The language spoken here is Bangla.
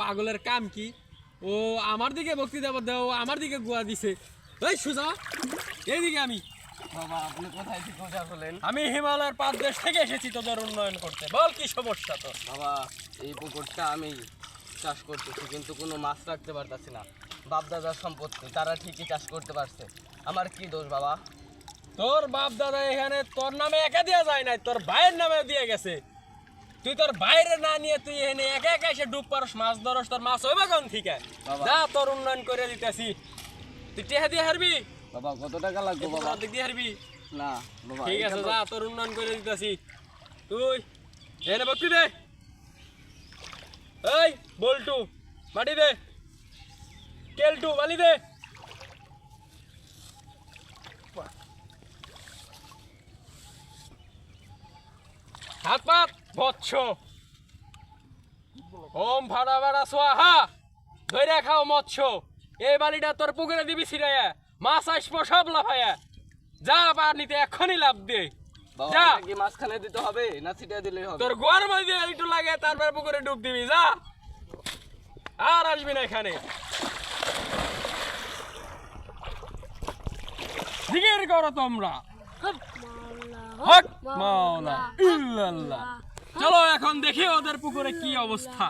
পাগলের কাম কি? ও আমার দিকে বক্তৃতা দেও আমার দিকে গুয়া দিছে। এই সুজা এইদিকে আমি। বাবা আপনি কোথায় থেকে কোথায় আসলেন আমি হিমালয়ের পাঁচ দেশ থেকে এসেছি তোদের উন্নয়ন করতে। বল কি সমস্যা তোর? বাবা এই পুকুরটা আমি চাষ করতেছি কিন্তু কোনো মাছ রাখতে পারতাছি না। বাপ দাদার সম্পত্তি তারা ঠিকই চাষ করতে পারছে। আমার কি দোষ বাবা? তোর বাপ দাদা এখানে তোর নামে একা দেওয়া যায় নাই তোর ভাইয়ের নামে দিয়ে গেছে। তুই তোর বাইরে না নিয়ে তুই এখানে একা একা এসে ডুব পারস মাছ ধরস তোর মাছ হইবে কোন থেকে? বাবা। যা তোর উন্নয়ন করে দিতেছি। তুই টেহা দিয়ে হারবি? বাবা কত টাকা লাগবে বাবা? অর্ধেক দিয়ে হারবি? না বাবা ঠিক আছে যা তোর উন্নয়ন করে দিতেছি। তুই এনে বক্তি দে। এই বল্টু মাটি দে। কেলটু বালি দে। হাত পাত। বচ্ছ। ওম ভাড়া ভাড়া সোয়াহা। ধৈর্য খাও মৎস্য। এই বালিটা তোর পুকুরে দিবি ছিড়াইয়া। মাছ আসব সব লাফাইয়া। যা পানিতে এক্ষুনি লাভ দে। যা। কি দিতে হবে না ছিটিয়ে দিলেই হবে? তোর গোয়ার মধ্যে একটু লাগে তারপর পুকুরে ডুব দিবি যা। আর আসবি না এখানে। জিগির করো তোমরা। হক মাওলা। ইল্লাল্লাহ। দেখি ওদের পুকুরে কি অবস্থা।